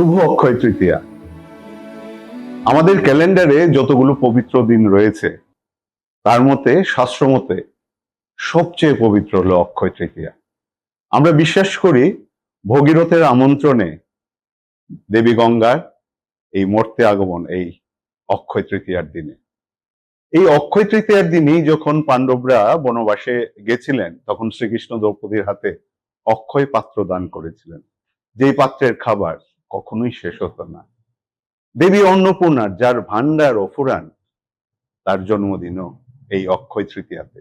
শুভ অক্ষয় তৃতীয়া। আমাদের ক্যালেন্ডারে যতগুলো পবিত্র দিন রয়েছে, তার মতে শাস্ত্রমতে সবচেয়ে পবিত্র হলো অক্ষয় তৃতীয়া। আমরা বিশ্বাস করি ভগীরথের আমন্ত্রণে দেবী গঙ্গার এই মর্তে আগমন, এই অক্ষয় তৃতীয়ার দিনে। এই অক্ষয় তৃতীয়ার দিনই যখন পাণ্ডবরা বনবাসে গেছিলেন, তখন শ্রীকৃষ্ণ দ্রৌপদীর হাতে অক্ষয় পাত্র দান করেছিলেন। যেই পাত্রের খাবার কখনোই শেষ হতো না। দেবী অন্নপূর্ণার যার ভান্ডার অফুরান, তার জন্মদিনও এই অক্ষয় তৃতীয়াতে।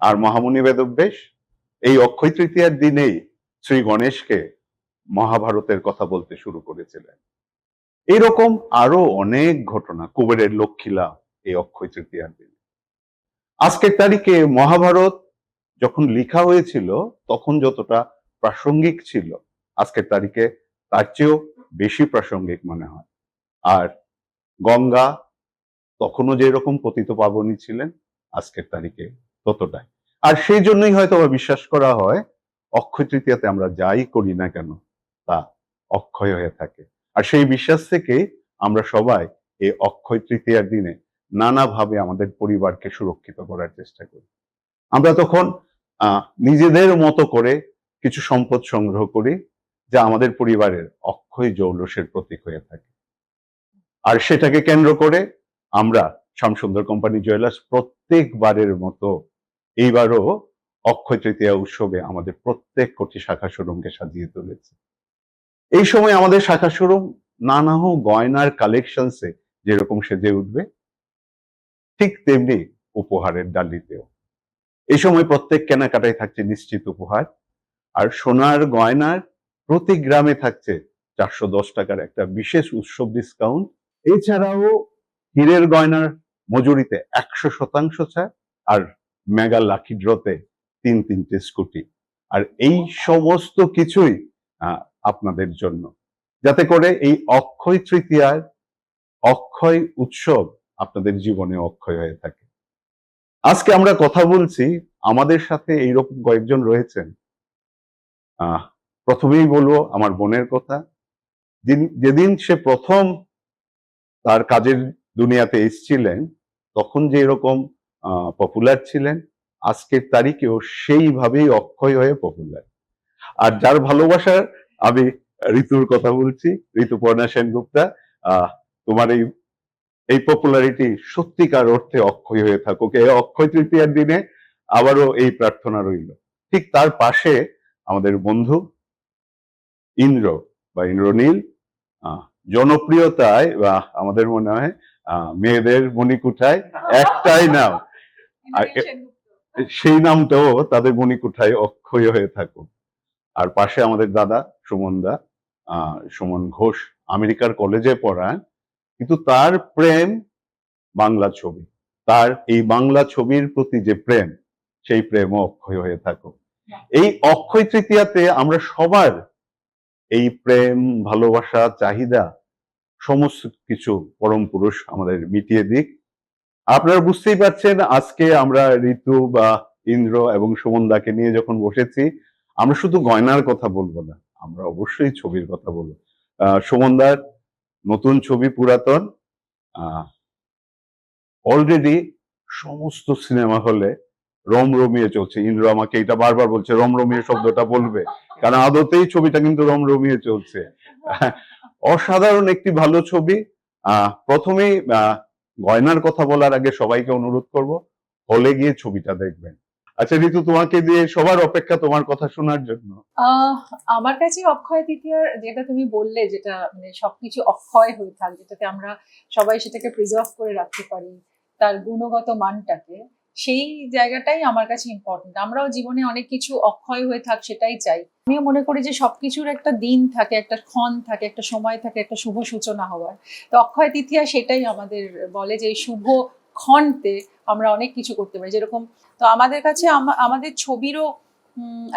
আর মহামুনি বেদব্যাস, এই অক্ষয় তৃতীয়ার দিনেই শ্রী গণেশকে মহাভারতের কথা বলতে শুরু করেছিলেন। এইরকম আরও অনেক ঘটনা, কুবেরের লক্ষ্মীলা এই অক্ষয় তৃতীয়ার দিনে। আজকের তারিখে মহাভারত যখন লিখা হয়েছিল, তখন যতটা প্রাসঙ্গিক ছিল, আজকের তারিখে তার চেয়েও বেশি প্রাসঙ্গিক মনে হয়। আর গঙ্গা তখনও যে রকম পতিত পাবনী ছিলেন, আজকের তারিখে ততটাই। আর সেই জন্যই হয়তো বিশ্বাস করা হয়, অক্ষয় তৃতীয়াতে আমরা যাই করি না কেন, তা অক্ষয় হয়ে থাকে। আর সেই বিশ্বাস থেকে আমরা সবাই এই অক্ষয় তৃতীয়ার দিনে নানাভাবে আমাদের পরিবারকে সুরক্ষিত করার চেষ্টা করি। আমরা তখন নিজেদের মতো করে কিছু সম্পদ সংগ্রহ করি যা আমাদের পরিবারের অক্ষয় জৌলসের প্রতীক হয়ে থাকে। আর সেটাকে কেন্দ্র করে আমরা শ্যামসুন্দর কোম্পানি জুয়েলার্স প্রত্যেকবারের মতো এইবারও অক্ষয় তৃতীয়া উৎসবে আমাদের প্রত্যেক কোটি শাখা শোরুমকে সাজিয়ে তুলেছে। এই সময় আমাদের শাখা শোরুম নানাহ গয়নার কালেকশনসে যেরকম সেজে উঠবে, ঠিক তেমনি উপহারের ডালিতেও। এই সময় প্রত্যেক কেনাকাটায় থাকছে নিশ্চিত উপহার। আর সোনার গয়নার প্রতি গ্রামে থাকছে চারশো দশ টাকার একটা বিশেষ উৎসব ডিসকাউন্ট এছাড়াও হীরের গয়নার মজুরিতে একশো শতাংশ ছাড় আর মেগা লাকি ড্রতে তিন তিনটে স্কুটি। আর এই সমস্ত কিছুই আপনাদের জন্য। যাতে করে এই অক্ষয় তৃতীয়ার অক্ষয় উৎসব আপনাদের জীবনে অক্ষয় হয়ে থাকে। আজকে আমরা কথা বলছি আমাদের সাথে এইরকম কয়েকজন রয়েছেন। আহ প্রথমেই বলব আমার বোনের কথা। যেদিন সে প্রথম তার কাজের দুনিয়াতে এসেছিলেন, তখন যে এরকম পপুলার ছিলেন, আজকের তারিখেও সেইভাবেই অক্ষয় হয়ে পপুলার আর যার ভালোবাসার আমি ঋতুর কথা বলছি, ঋতুপর্ণা সেনগুপ্তা তোমার এই এই পপুলারিটি সত্যিকার অর্থে অক্ষয় হয়ে থাকুক। এই অক্ষয় তৃতীয়ার দিনে আবারও এই প্রার্থনা রইল। ঠিক তার পাশে আমাদের বন্ধু ইন্দ্র বা ইন্দ্রনীল জনপ্রিয়তায় বা আমাদের মনে হয় মেয়েদের মণিকুঠায় একটাই নাম। সেই নামটাও তাদের মণিকুঠায় অক্ষয় হয়ে থাকুক। আর পাশে আমাদের দাদা সুমন দা সুমন ঘোষ আমেরিকার কলেজে পড়ান, কিন্তু তার প্রেম বাংলা ছবি। তার এই বাংলা ছবির প্রতি যে প্রেম, সেই প্রেমও অক্ষয় হয়ে থাকুক। এই অক্ষয় তৃতীয়াতে আমরা সবার এই প্রেম, ভালোবাসা, চাহিদা সমস্ত কিছু পরম পুরুষ আমাদের মিটিয়ে দিক। আপনারা বুঝতেই পারছেন, আজকে আমরা ঋতু বা ইন্দ্র এবং সুমনদাকে নিয়ে যখন বসেছি, আমরা শুধু গয়নার কথা বলব না, আমরা অবশ্যই ছবির কথা বলব। সুমনদার নতুন ছবি পুরাতন অলরেডি সমস্ত সিনেমা হলে রম রমিয়ে চলছে। ইন্দ্র আমাকে এটা বারবার বলছে রম রমিয়ে শব্দটা বলবে। কারণ আদতেই ছবিটা কিন্তু রম রমিয়ে চলছে। অসাধারণ একটি ভালো ছবি। আহ, গয়নার কথা বলার আগে সবাইকে অনুরোধ করব হলে গিয়ে ছবিটা দেখবেন। আচ্ছা ঋতু তোমাকে দিয়ে সবার অপেক্ষা তোমার কথা শোনার জন্য। আমার কাছে অক্ষয় তৃতীয়ার যেটা তুমি বললে যেটা মানে সবকিছু অক্ষয় হয়ে থাক যেটাতে আমরা সবাই সেটাকে প্রিজার্ভ করে রাখতে পারি তার গুণগত মানটাকে সেই জায়গাটাই আমার কাছে ইম্পর্টেন্ট আমরাও জীবনে অনেক কিছু অক্ষয় হয়ে থাক সেটাই চাই। আমিও মনে করি যে সবকিছুর একটা দিন থাকে, একটা ক্ষণ থাকে, একটা সময় থাকে, একটা শুভ সূচনা হওয়ার। তো অক্ষয় তৃতীয়া সেটাই আমাদের বলে যে এই শুভ ক্ষণতে আমরা অনেক কিছু করতে পারি। যেরকম তো আমাদের কাছে আমাদের ছবিরও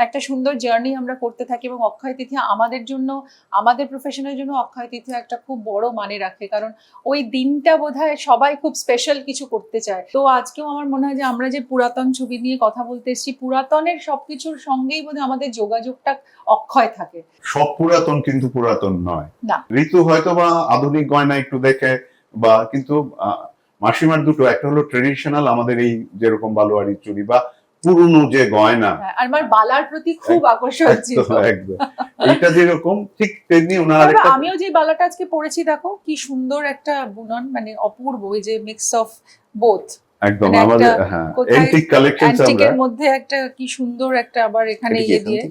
একটা সুন্দর জার্নি আমরা করতে থাকি এবং অক্ষয় তিথি আমাদের জন্য আমাদের প্রফেশনের জন্য অক্ষয় তিথি একটা খুব বড় মানে রাখে। কারণ ওই দিনটা বোধহয় সবাই খুব স্পেশাল কিছু করতে চায়। তো আজকেও আমার মনে হয় যে আমরা যে পুরাতন ছবি নিয়ে কথা বলতে এসেছি পুরাতনের সবকিছুর সঙ্গেই বোধহয় আমাদের যোগাযোগটা অক্ষয় থাকে। সব পুরাতন কিন্তু পুরাতন নয়। না। ঋতু হয়তো বা আধুনিক গয়না একটু দেখে বা কিন্তু মাসিমার দুটো একটা হলো ট্রেডিশনাল আমাদের এই যেরকম বালোয়ারি চুড়ি বা পুরনো যে গয়না। হ্যাঁ, আর আমার বালার প্রতি খুব আকর্ষণ ছিল। একদম। এইটা যেরকম ঠিক তেমনি ওনার আরেকটা আমিও যে বালাটা আজকে পরেছি দেখো কি সুন্দর একটা বুনন মানে অপূর্ব ওই যে মিক্স অফ বোথ একদম মানে আমাদের হ্যাঁ কোথায় এন্টিক কালেকশন আমরা অ্যান্টিকের মধ্যে একটা কি সুন্দর একটা আবার এখানে ইয়ে দিয়ে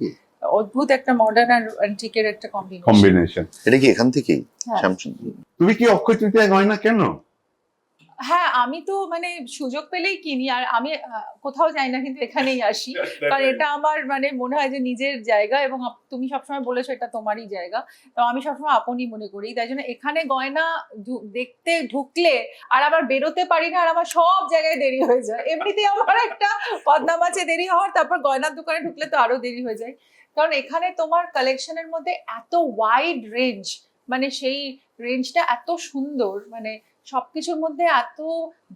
অদ্ভুত একটা মডার্ন আর অ্যান্টিকের একটা কম্বিনেশন কম্বিনেশন এটা কি এখান থেকেই? হ্যাঁ। তুমি কি অক্ষয় তৃতীয় গয়না কেন? হ্যাঁ আমি তো মানে সুযোগ পেলেই কিনি আর আমি কোথাও যাই না কিন্তু এখানেই আসি। কারণ এটা আমার মানে মনে হয় যে নিজের জায়গা এবং তুমি সবসময় বলেছ এটা তোমারই জায়গা। তো আমি সবসময় আপনই মনে করি। তাই জন্য এখানে গয়না দেখতে ঢুকলে আর আবার বেরোতে পারি না আর আমার সব জায়গায় দেরি হয়ে যায়। এমনিতেই আমার একটা পদ্মা আছে দেরি হওয়ার তারপর গয়নার দোকানে ঢুকলে তো আরও দেরি হয়ে যায়। কারণ এখানে তোমার কালেকশনের মধ্যে এত ওয়াইড রেঞ্জ মানে সেই রেঞ্জটা এত সুন্দর মানে সবকিছুর মধ্যে এত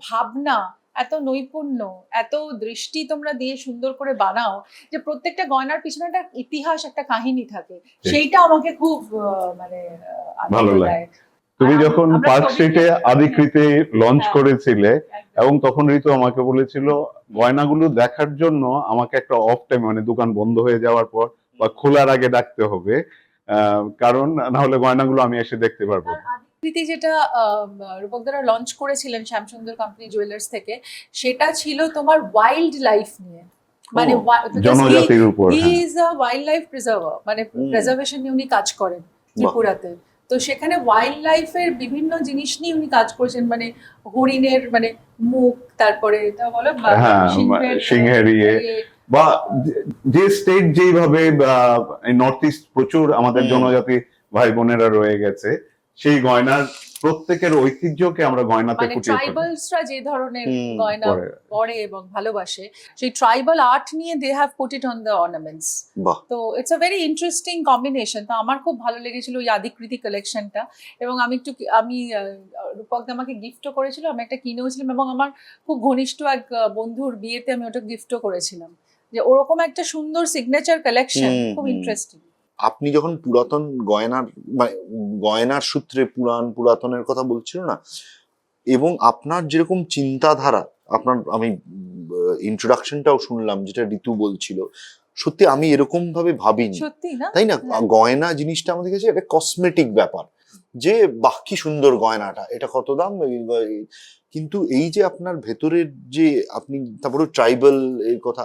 ভাবনা এত নৈপুণ্য এত দৃষ্টি তোমরা দিয়ে সুন্দর করে বানাও যে প্রত্যেকটা গয়নার পিছনে একটা ইতিহাস একটা কাহিনী থাকে। সেইটা আমাকে খুব মানে ভালো লাগে। তুমি যখন পার্ক স্ট্রিটে আদিকৃতে লঞ্চ হ্যাঁ। করেছিলে এবং তখন ঋতু আমাকে বলেছিল গয়নাগুলো দেখার জন্য আমাকে একটা অফ টাইম মানে দোকান বন্ধ হয়ে যাওয়ার পর বা খোলার আগে ডাকতে হবে আহ, কারণ না হলে গয়নাগুলো আমি এসে দেখতে পারব। আদিকৃতি যেটা রূপকদারা লঞ্চ করেছিলেন শ্যামসুন্দর কোম্পানি জুয়েলার্স থেকে সেটা ছিল তোমার ওয়াইল্ড লাইফ নিয়ে মানে জনজাতির উপর he. Is a wild life preserver মানে হুম। নিয়ে উনি কাজ করেন ত্রিপুরাতে তো সেখানে ওয়াইল্ড লাইফের বিভিন্ন জিনিস নিয়ে উনি কাজ করেছেন মানে হরিণের মানে মুখ তারপরে এটা বলো হ্যাঁ, সিংহের, ইয়ে। বা যে- স্টেট যেইভাবে নর্থ ইস্ট প্রচুর আমাদের। জনজাতি ভাই বোনেরা রয়ে গেছে সেই গয়নার প্রত্যেকের ঐতিহ্যকে আমরা গয়নাতে মানে ফুটিয়ে তুলি। ট্রাইবালসরা যে ধরনের গয়না পরে। এবং ভালোবাসে সেই ট্রাইবাল আর্ট নিয়ে they have put it on the ornaments তো it's a very interesting combination তো আমার খুব ভালো লেগেছিল ওই আদিকৃতি কালেকশনটা এবং আমি একটু আমি আহ, রূপক দা আমাকে গিফটও করেছিল আমি একটা কিনেওছিলাম এবং আমার খুব ঘনিষ্ঠ এক বন্ধুর বিয়েতে আমি ওটা গিফটও করেছিলাম। যে ওরকম একটা সুন্দর সিগনেচার কালেকশন খুব ইন্টারেস্টিং আপনি যখন পুরাতন গয়নার মানে গয়নার সূত্রে পুরাণ পুরাতনের কথা বলছিল না এবং আপনার যেরকম চিন্তাধারা আপনার আমি ইন্ট্রোডাকশনটাও শুনলাম যেটা ঋতু বলছিল সত্যি আমি এরকম ভাবে ভাবিনি তাই না? হ্যাঁ। গয়না জিনিসটা আমাদের কাছে একটা কসমেটিক ব্যাপার যে বাহ কি সুন্দর গয়নাটা এটা কত দাম? কিন্তু এই যে আপনার ভেতরের যে আপনি তারপরে ট্রাইবাল এর কথা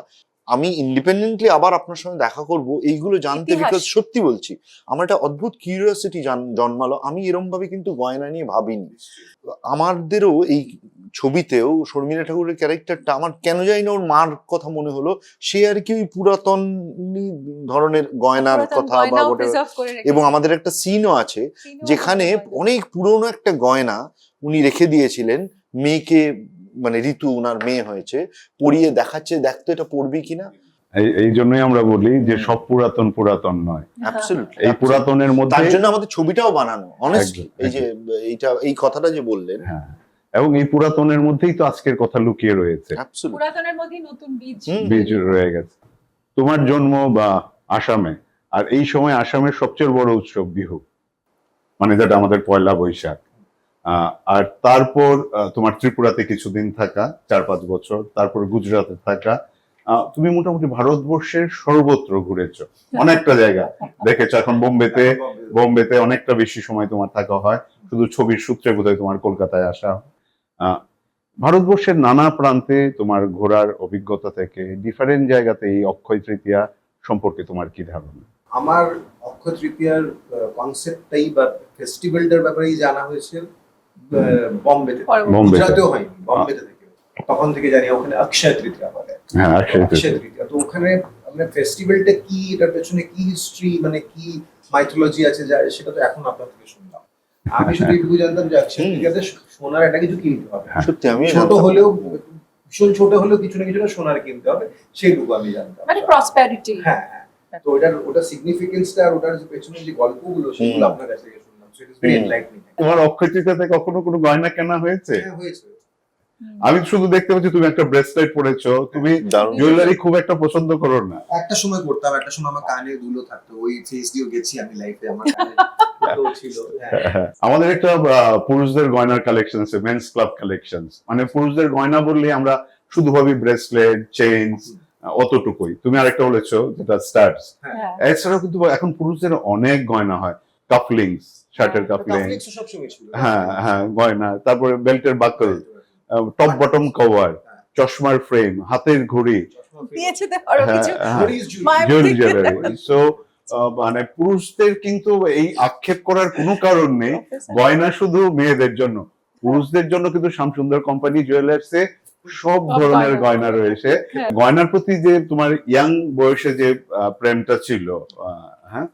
আমি ইন্ডিপেন্ডেন্টলি আবার আপনার সঙ্গে দেখা করব এইগুলো জানতে বিকজ সত্যি বলছি আমার একটা অদ্ভুত কিউরিয়াসিটি জন্মালো। আমি এরম ভাবে কিন্তু গয়না নিয়ে ভাবিনি। আমাদেরও এই ছবিতেও শর্মিলা ঠাকুরের ক্যারেক্টারটা আমার কেন জানি না ওর মার কথা মনে হলো সে আর কি ওই পুরাতন ধরনের গয়নার কথা বা। এবং আমাদের একটা সিনও আছে যেখানে অনেক পুরনো একটা গয়না উনি রেখে দিয়েছিলেন মেয়েকে মানে ঋতু ওনার মেয়ে হয়েছে পড়িয়ে দেখাচ্ছে দেখতো এটা পড়বি কিনা? এই- জন্যই আমরা বলি যে সব পুরাতন পুরাতন নয়। এই পুরাতনের মধ্যে তার জন্য আমাদের ছবিটাও বানানো অনেস্টলি এই যে এইটা এই কথাটা যে বললেন। হ্যাঁ। এবং এই পুরাতনের মধ্যেই তো আজকের কথা লুকিয়ে রয়েছে। পুরাতনের মধ্যেই নতুন বীজ। বীজ রয়ে গেছে। তোমার জন্ম বা আসামে আর এই সময় আসামের সবচেয়ে বড় উৎসব বিহু। মানে যেটা আমাদের পয়লা বৈশাখ। আর তারপর তোমার ত্রিপুরাতে কিছুদিন থাকা চার পাঁচ বছর, তারপর গুজরাটে থাকা তুমি মোটামুটি ভারতবর্ষের সর্বত্র ঘুরেছো। অনেকটা জায়গা দেখেছ। এখন বোম্বেতে বোম্বেতে অনেকটা বেশি সময় তোমার থাকা হয়। শুধু ছবির সূত্রে বোধহয় তোমার কলকাতায় আসা ভারতবর্ষের নানা প্রান্তে তোমার ঘোরার অভিজ্ঞতা থেকে ডিফারেন্ট জায়গাতে এই অক্ষয় তৃতীয়া সম্পর্কে তোমার কি ধারণা? আমার অক্ষয় তৃতীয়ার কনসেপ্টটাই বা ফেস্টিভ্যালটার ব্যাপারেই জানা হয়েছে। বোম্বেতে হয়নি বোম্বেতে। থেকে। তখন থেকে জানি ওখানে অক্ষয় তৃতীয়া বলে। হ্যাঁ অক্ষয় তৃতীয়া। তো ওখানে মানে ফেস্টিভ্যালটা কি? এটার পেছনে কি হিস্ট্রি মানে কি মাইথোলজি আছে যা সেটা তো এখন আপনার থেকে শুনলাম। আমি শুধু এটুকু জানতাম যে অক্ষয় তৃতীয়াতে সোনার একটা কিছু কিনতে হবে। হ্যাঁ। সত্যি আমি ছোট হলেও ভীষণ ছোট হলেও কিছু না কিছু সোনার কিনতে হবে সেইটুকু আমি জানতাম। মানে প্রসপ্যারিটি হ্যাঁ তো ওটার ওটা সিগনিফিকেন্সটা আর ওটার পেছনে যে গল্পগুলো সেগুলো আপনার কাছ থেকে so it is very enlightening তোমার অক্ষয় তৃতীয়াতে কখনো কোনো গয়না কেনা হয়েছে? হ্যাঁ হয়েছে। আমি শুধু দেখতে পাচ্ছি তুমি একটা ব্রেসলেট পরেছো। তুমি জুয়েলারি খুব একটা পছন্দ করো না। একটা সময় করতাম একটা সময় আমার কানে দুলো থাকতো। ওই ফেস দিয়েও গেছি আমি লাইফে আমার কানে দুলো ছিল। হ্যাঁ। আমাদের একটা পুরুষদের গয়নার কালেকশন আছে মেন্স ক্লাব কালেকশন মানে পুরুষদের গয়না বললে আমরা শুধু ভাবি ব্রেসলেট চেইন অতটুকুই। তুমি আরেকটা বলেছ যেটা স্টার্স হ্যাঁ। এছাড়াও কিন্তু এখন পুরুষদের অনেক গয়না হয়। কাফলিংস শার্টের কাফলিং হ্যাঁ হ্যাঁ গয়না তারপরে বেল্টের বাকল টপ বটম কভার চশমার ফ্রেম হাতের ঘড়ি। হ্যাঁ, কিছু? হ্যাঁ। সো মানে পুরুষদের কিন্তু এই আক্ষেপ করার কোনো কারণ নেই। গয়না শুধু মেয়েদের জন্য। পুরুষদের জন্য কিন্তু শ্যামসুন্দর কোম্পানি জুয়েলার্সে সব সব ধরনের গয়না। রয়েছে। হ্যাঁ। গয়নার প্রতি যে তোমার ইয়াং বয়সে যে আহ, প্রেমটা ছিল আহ, হ্যাঁ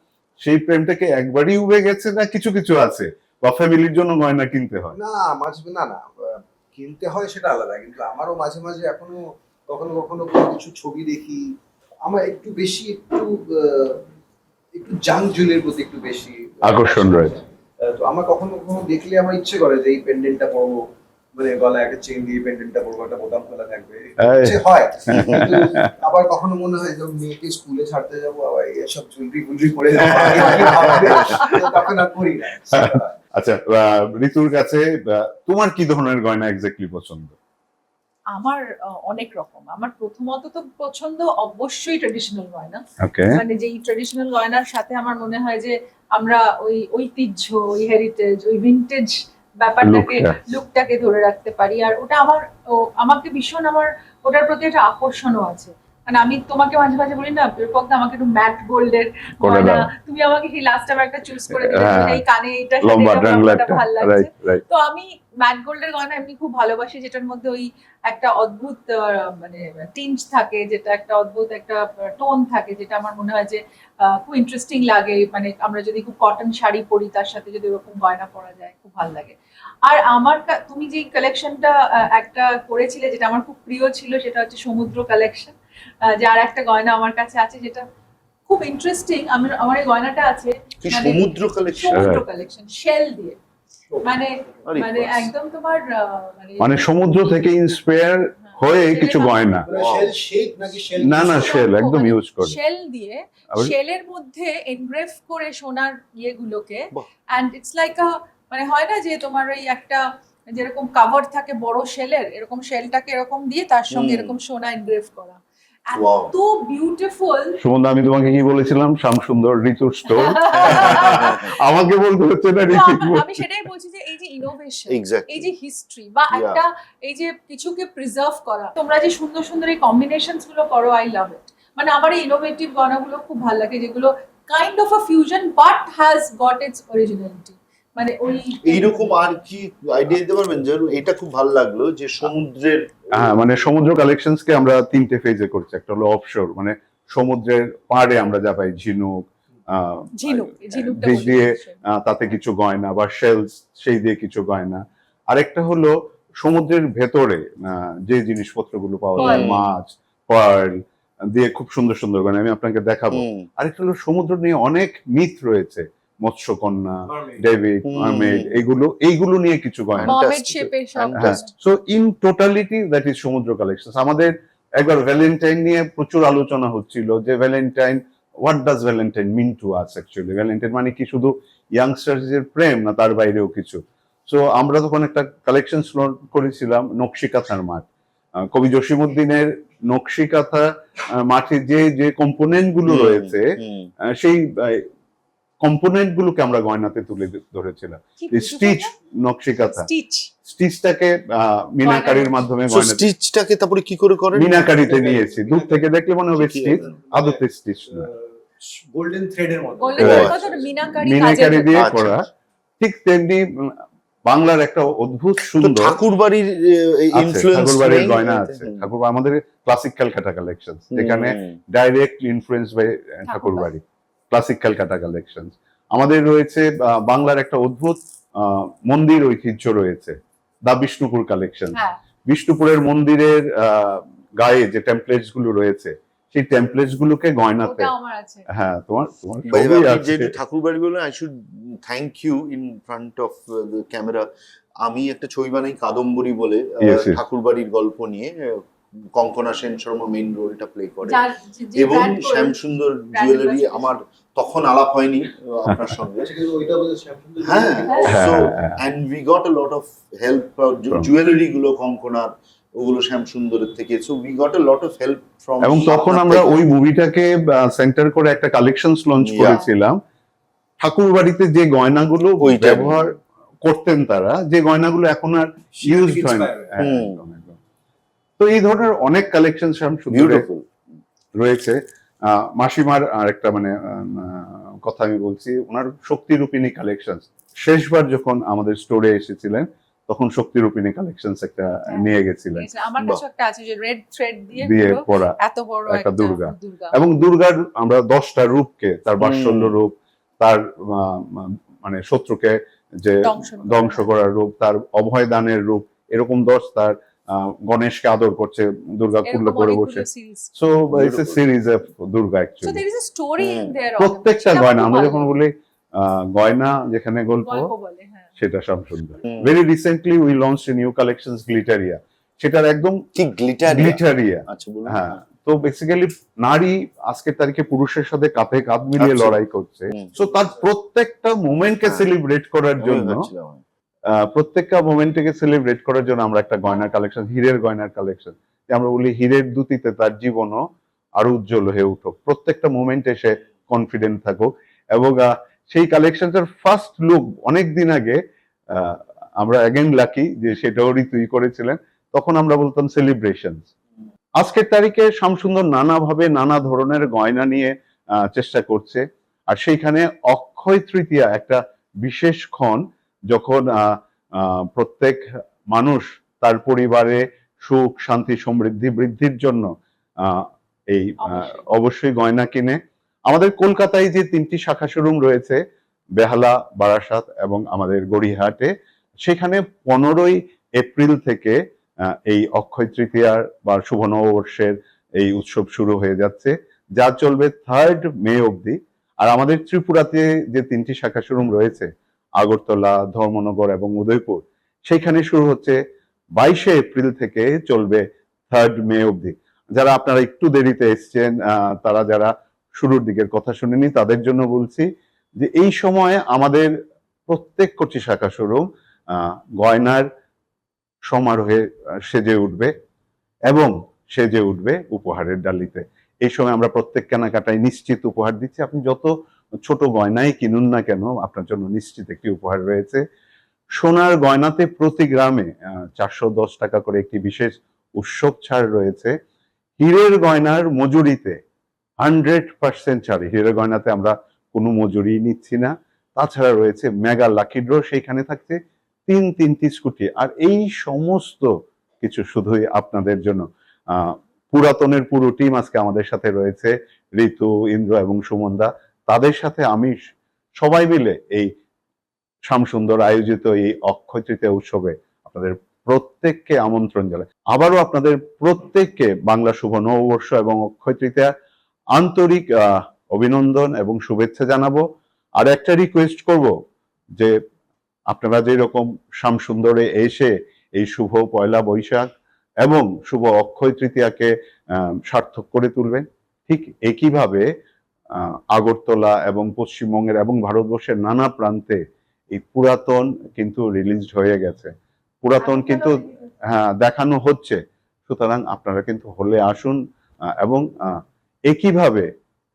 সেই প্রেমটাকে একবারই উবে গেছে না কিছু কিছু আছে? বা ফ্যামিলির জন্য গয়না কিনতে হয়? না মাঝে না না কিনতে হয় সেটা আলাদা কিন্তু আমারও মাঝে মাঝে এখনও কখনো কখনো কোনো কিছু ছবি দেখি। আমার একটু বেশি একটু একটু জাং জুয়েলের প্রতি একটু বেশি আকর্ষণ রয়েছে। তো আমার কখনো কখনো দেখলে আমার ইচ্ছে করে যে এই পেন্ডেন্টটা পরবো। মানে গলায় একটা চেন দিয়ে পেন্ডেন্টটা পরবো একটা বোতাম খোলা থাকবে। হয়। আবার কখনো মনে হয় যে মেয়েকে স্কুলে ছাড়তে যাব আবার এসব তখন আর করি না। আচ্ছা ঋতুর কাছে তোমার কি ধরনের গয়না এক্স্যাক্টলি পছন্দ? আমার অনেক রকম। আমার প্রথমত তো পছন্দ অবশ্যই ট্রেডিশনাল গয়না। মানে যেই ট্রেডিশনাল গয়নার সাথে আমার মনে হয় যে আমরা ওই ঐতিহ্য ওই হেরিটেজ ওই ভিন্টেজ ব্যাপারটাকে। লুকটাকে ধরে রাখতে পারি আর ওটা আমার আমাকে ভীষণ আমার ওটার প্রতি একটা আকর্ষণও আছে মানে আমি তোমাকে মাঝে মাঝে বলি না বিরূপক আমাকে একটু ম্যাট গোল্ডের গয়না তুমি আমাকে সেই লাস্ট টাইম একটা চুজ করে দিলে হ্যাঁ। এই কানে এইটা লম্বা ভালো লাগছে। তো আমি ম্যাট গোল্ডের গয়না এমনি খুব ভালোবাসি যেটার মধ্যে ওই একটা অদ্ভুত মানে টিঞ্চ থাকে যেটা একটা অদ্ভুত একটা টোন থাকে যেটা আমার মনে হয় যে খুব ইন্টারেস্টিং লাগে। মানে আমরা যদি খুব কটন শাড়ি পরি তার সাথে যদি ওরকম গয়না পরা যায় খুব ভালো লাগে। আর আমার তুমি যে কালেকশনটা একটা করেছিলে যেটা আমার খুব প্রিয় ছিল সেটা হচ্ছে সমুদ্র কালেকশন যার একটা গয়না আমার কাছে আছে যেটা খুব ইন্টারেস্টিং আমার আমার এই গয়নাটা আছে মানে- সমুদ্র কালেকশন সমুদ্র কালেকশন শেল দিয়ে। মানে মানে একদম তোমার মানে সমুদ্র থেকে ইন্সপায়ার হয়ে। কিছু গয়না। শেল শেপ নাকি শেল না না শেল একদম ইউজ করে। শেল দিয়ে শেলের মধ্যে এনগ্রেভ করে সোনার ইয়েগুলোকে। অ্যান্ড ইটস লাইক আ মানে হয় না যে তোমার ওই একটা যেরকম কাভার থাকে বড় শেলের এরকম শেলটাকে এরকম দিয়ে তার সঙ্গে এরকম সোনা এনগ্রেভ করা. এত বিউটিফুল সুমন্দা আমি তোমাকে কি বলেছিলাম? শ্যামসুন্দর ঋতুর স্টোর আমাকে বলতে হচ্ছে না ঋতু। আমি সেটাই বলছি যে এই যে ইনোভেশন এই যে হিস্ট্রি বা একটা এই যে কিছুকে প্রিজার্ভ করা। তোমরা যে সুন্দর সুন্দর এই কম্বিনেশনসগুলো করো আই লাভ ইট মানে আমার এই ইনোভেটিভ গয়নাগুলো খুব ভালো লাগে যেগুলো kind of a fusion but has got its originality মানে ওই এইরকম আর কি আইডিয়া দিতে পারবেন? যে এটা খুব ভালো লাগল যে সমুদ্রের হ্যাঁ মানে সমুদ্র কালেকশনস কে আমরা তিনটে ফেজে করছি। একটা হলো অফশোর মানে সমুদ্রের পাড়ে আমরা যা পাই ঝিনুক দিয়ে তাতে কিছু গয়না বা শেলস সেই দিয়ে কিছু গয়না। আরেকটা হলো সমুদ্রের ভেতরে আহ, যে জিনিসপত্রগুলো পাওয়া যায় মাছ পার্ল দিয়ে খুব সুন্দর সুন্দর গয়না আমি আপনাকে দেখাবো। আরেকটা হলো সমুদ্র নিয়ে অনেক মিথ রয়েছে। মৎস্যকন্যা ডেভিড। মার্মেড এইগুলো এইগুলো নিয়ে কিছু গয়না হ্যাঁ so in totality that is Samudra collection আমাদের একবার ভ্যালেন্টাইন নিয়ে প্রচুর আলোচনা হচ্ছিল যে Valentine what does Valentine mean to us actually Valentine মানে কি শুধু ইয়াংস্টার্সের প্রেম না তার বাইরেও কিছু? সো আমরা তখন একটা কালেকশন করেছিলাম নকশি কাঁথার মাঠ। আহ, কবি জসিমুদ্দিনের নকশি কাঁথা মাঠে যে যে কম্পোনেন্টগুলো রয়েছে সেই কম্পোনেন্ট গুলোকে আমরা গয়নাতে তুলে ধরেছিলাম। স্টিচ নকশি কাঁথা স্টিচটাকে আহ, মিনাকারির মাধ্যমে স্টিচটাকে তারপরে কি করে করেন? মিনাকারিতে নিয়েছি দূর থেকে দেখলে মনে হবে স্টিচ আদতে স্টিচ না। গোল্ডেন থ্রেডের মতো। মিনাকারি দিয়ে আচ্ছা, করা। আচ্ছা। ঠিক তেমনি বাংলার একটা অদ্ভুত সুন্দর ঠাকুর বাড়ির আছে, ইনফ্লুয়েন্স ঠাকুরবাড়ির গয়না আছে। ঠাকুর আমাদের ক্লাসিক ক্যালকাটা কালেকশন যেখানে direct influence by Thakurbari. Classic Calcutta collection আমাদের রয়েছে আহ, বাংলার একটা অদ্ভুত আহ, মন্দির ঐতিহ্য রয়েছে দা বিষ্ণুপুর কালেকশন হ্যাঁ। বিষ্ণুপুরের মন্দিরের আহ, গায়ে যে টেমপ্লেটসগুলো রয়েছে সেই টেমপ্লেটস গুলোকে গয়নাতে হ্যাঁ তোমার তোমার সবই আছে। যেহেতু ঠাকুর বাড়ি বললেন I should thank you in front of the camera আমি একটা ছবি বানাই কাদম্বরী বলে. ঠাকুর বাড়ির গল্প নিয়ে কঙ্কনা সেন শর্মা মেইন রোলটা প্লে করে। যে- যে এবং brand করে- শ্যাম সুন্দর brand জুয়েলারি আমার তখন আলাপ হয়নি আপনার সঙ্গে হ্যাঁ হ্যাঁ, হ্যাঁ। And we got lot of help jewellery গুলো কঙ্কনার ওগুলো শ্যাম সুন্দরের থেকে so we got a lot of help from এবং তখন আমরা ওই মুভিটাকে সেন্টার করে একটা কালেকশনস লঞ্চ. করেছিলাম ঠাকুর বাড়িতে যে গয়নাগুলো ওইটা। ব্যবহার করতেন তারা যে গয়নাগুলো এখন আর ইউজ হয় না. হ্যাঁ। তো এই ধরনের অনেক কালেকশন শ্যাম সুন্দর রয়েছে মাসিমার আর একটা মানে কথা আমি বলছি ওনার শক্তিরূপিণী কালেকশন শেষবার যখন আমাদের স্টোরে এসেছিলেন তখন শক্তিরূপিণী কালেকশন একটা হ্যাঁ। নিয়ে গেছিলেন আমার কাছে একটা আছে যে রেড থ্রেড দিয়ে দিয়ে পুরো এত বড় একটা একটা দুর্গা। এবং দুর্গার আমরা দশটা রূপকে তার বাৎসল্য রূপ তার মানে শত্রুকে যে ধ্বংস করা। ধ্বংস করার রূপ তার অভয় দানের রূপ এরকম দশ তার গণেশকে আদর করছে দুর্গা কুল্লো করে বসে। So it's a series of Durga actually there is a story in hmm. there on- প্রত্যেকটা গয়না আমরা যখন বলি গয়না যেখানে গল্প হ্যাঁ। সেটা Shyamsundar hmm. Very recently we launch a new collections Glitteria সেটার একদম কি গ্লিটার গ্লিটারিয়া আচ্ছা বলুন। হ্যাঁ। তো বেসিক্যালি নারী আজকের তারিখে পুরুষের সাথে কাঁধে কাঁধ মিলিয়ে লড়াই করছে। সো তার প্রত্যেকটা মোমেন্টকে হ্যাঁ। সেলিব্রেট করার জন্য প্রত্যেকটা মোমেন্টকে সেলিব্রেট করার জন্য আমরা একটা গয়নার কালেকশন হীরের গয়নার কালেকশন আমরা বলি, হীরের দুতিতে তার জীবনও আরও উজ্জ্বল হয়ে উঠুক। প্রত্যেকটা মোমেন্টে সে কনফিডেন্ট থাকুক। এবং সেই কালেকশনটার ফার্স্ট লুক অনেক দিন আগে আমরা অ্যাগেন লাকি যে সেটাও ঋতুই করেছিলেন। তখন আমরা বলতাম সেলিব্রেশন আজকের তারিখে শামসুন্দর নানাভাবে নানা ধরনের গয়না নিয়ে চেষ্টা করছে। আর সেইখানে অক্ষয় তৃতীয়া একটা বিশেষ ক্ষণ যখন আহ, আহ, প্রত্যেক মানুষ তার পরিবারে সুখ শান্তি সমৃদ্ধি বৃদ্ধির জন্য এই অবশ্যই। গয়না কিনে আমাদের কলকাতায় যে তিনটি শাখা শোরুম রয়েছে বেহালা বারাসাত এবং আমাদের গড়িহাটে সেখানে পনেরোই এপ্রিল থেকে আহ, এই অক্ষয় তৃতীয়ার বা শুভ নববর্ষের এই উৎসব শুরু হয়ে যাচ্ছে যা চলবে থার্ড মে অবধি আর আমাদের ত্রিপুরাতে যে তিনটি শাখা শোরুম রয়েছে আগরতলা, ধর্মনগর এবং উদয়পুর। সেইখানে শুরু হচ্ছে বাইশে এপ্রিল থেকে চলবে থার্ড মে অবধি। যারা আপনারা একটু দেরিতে এসছেন তারা যারা শুরুর দিকের কথা শুনেনি তাদের জন্য বলছি যে এই সময়ে আমাদের প্রত্যেক কটি শাখা শোরুম গয়নার সমারোহে সেজে উঠবে এবং সেজে উঠবে উপহারের ডালিতে। এই সময় আমরা প্রত্যেক কেনাকাটায় নিশ্চিত উপহার দিচ্ছি। আপনি যত ছোট গয়নাই কিনুন না কেন, আপনার জন্য নিশ্চিত একটি উপহার রয়েছে। সোনার গয়নাতে প্রতি গ্রামে চারশো দশ টাকা করে একটি বিশেষ উৎসব ছাড় রয়েছে। হীরের গয়নার মজুরিতে হান্ড্রেড পার্সেন্ট ছাড়। হীরের গয়নাতে আমরা কোনো মজুরি নিচ্ছি না। তাছাড়া রয়েছে মেগা লাকি ড্র, সেইখানে থাকছে তিন তিনটি স্কুটি। আর এই সমস্ত কিছু শুধুই আপনাদের জন্য। পুরাতনের পুরো টিম আজকে আমাদের সাথে রয়েছে, ঋতু, ইন্দ্র এবং সুমনদা। তাদের সাথে আমি সবাই মিলে এই শ্যামসুন্দর আয়োজিত এই অক্ষয় তৃতীয়া উৎসবে আপনাদের প্রত্যেককে আমন্ত্রণ জানাই। আবারও আপনাদের প্রত্যেককে বাংলা শুভ নববর্ষ এবং অক্ষয় তৃতীয়া আন্তরিক অভিনন্দন এবং শুভেচ্ছা জানাব। আর একটা রিকোয়েস্ট করব যে আপনারা যেরকম শ্যামসুন্দরে এসে এই শুভ পয়লা বৈশাখ এবং শুভ অক্ষয় তৃতীয়াকে সার্থক করে তুলবেন, ঠিক একইভাবে আগরতলা এবং পশ্চিমবঙ্গের এবং ভারতবর্ষের নানা প্রান্তে এই পুরাতন কিন্তু রিলিজড হয়ে গেছে। পুরাতন কিন্তু হ্যাঁ দেখানো হচ্ছে। সুতরাং আপনারা কিন্তু হলে আসুন এবং একইভাবে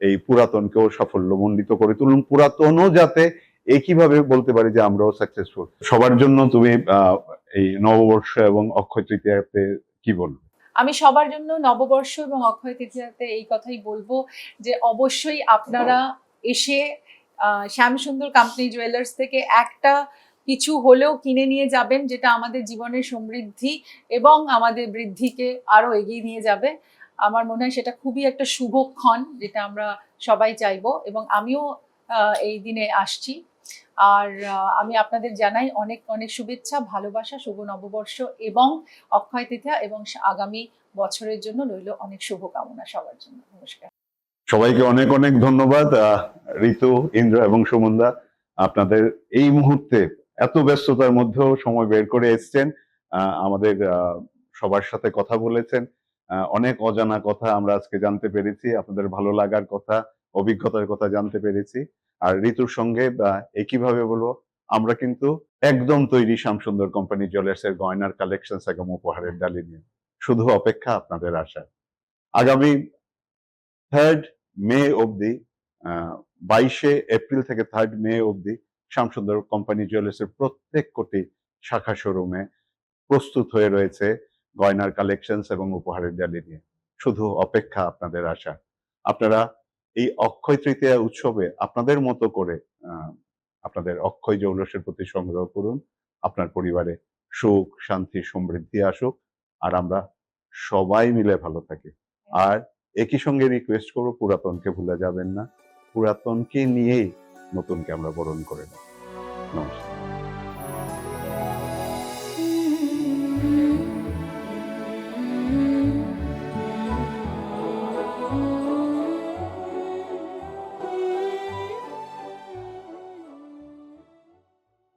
এই পুরাতনকেও সাফল্যমণ্ডিত করে তুলুন। পুরাতনও যাতে একইভাবে বলতে পারি যে আমরাও সাকসেসফুল সবার জন্য তুমি আহ, এই নববর্ষ এবং অক্ষয় তৃতীয়াতে কি বলবে? আমি সবার জন্য নববর্ষ এবং অক্ষয় তৃতীয়াতে এই কথাই বলব যে অবশ্যই আপনারা এসে শ্যামসুন্দর কোম্পানি জুয়েলার্স থেকে একটা কিছু হলেও কিনে নিয়ে যাবেন যেটা আমাদের জীবনের সমৃদ্ধি এবং আমাদের বৃদ্ধিকে আরও এগিয়ে নিয়ে যাবে। আমার মনে হয় সেটা খুবই একটা শুভক্ষণ যেটা আমরা সবাই চাইব এবং আমিও এই দিনে আসছি। আর আমি আপনাদের জানাই অনেক অনেক শুভেচ্ছা, ভালোবাসা, শুভ নববর্ষ এবং অক্ষয় তৃতীয়া এবং আগামী বছরের জন্য রইল অনেক শুভকামনা সবার জন্য। নমস্কার। সবাইকে অনেক অনেক ধন্যবাদ ঋতু, ইন্দ্র এবং সুমন্দা। আপনাদের এই মুহূর্তে এত ব্যস্ততার মধ্যেও সময় বের করে এসছেন আমাদের সবার সাথে কথা বলেছেন অনেক অজানা কথা আমরা আজকে জানতে পেরেছি, আপনাদের ভালো লাগার কথা, অভিজ্ঞতার কথা জানতে পেরেছি। আর ঋতুর সঙ্গে, বা একইভাবে বলব, আমরা কিন্তু একদম তৈরি শ্যামসুন্দর কোম্পানি জুয়েলার্স এর গয়নার কালেকশন এবং উপহারের ডালি নিয়ে। শুধু অপেক্ষা আপনাদের আশা। আগামী থার্ড মে অবধি বাইশে এপ্রিল থেকে থার্ড মে অবধি শ্যামসুন্দর কোম্পানি জুয়েলার্সের প্রত্যেক কোটি শাখা শোরুমে প্রস্তুত হয়ে রয়েছে গয়নার কালেকশনস এবং উপহারের ডালি নিয়ে। শুধু অপেক্ষা আপনাদের আশা। আপনারা এই অক্ষয় তৃতীয়া উৎসবে আপনাদের মতো করে আপনাদের অক্ষয় জৌলসের প্রতি সংগ্রহ করুন। আপনার পরিবারে সুখ, শান্তি, সমৃদ্ধি আসুক। আর আমরা সবাই মিলে ভালো থাকি। আর একই সঙ্গে রিকোয়েস্ট করব, পুরাতনকে ভুলে যাবেন না। পুরাতনকে নিয়েই নতুনকে আমরা বরণ করে নেব। নমস্কার।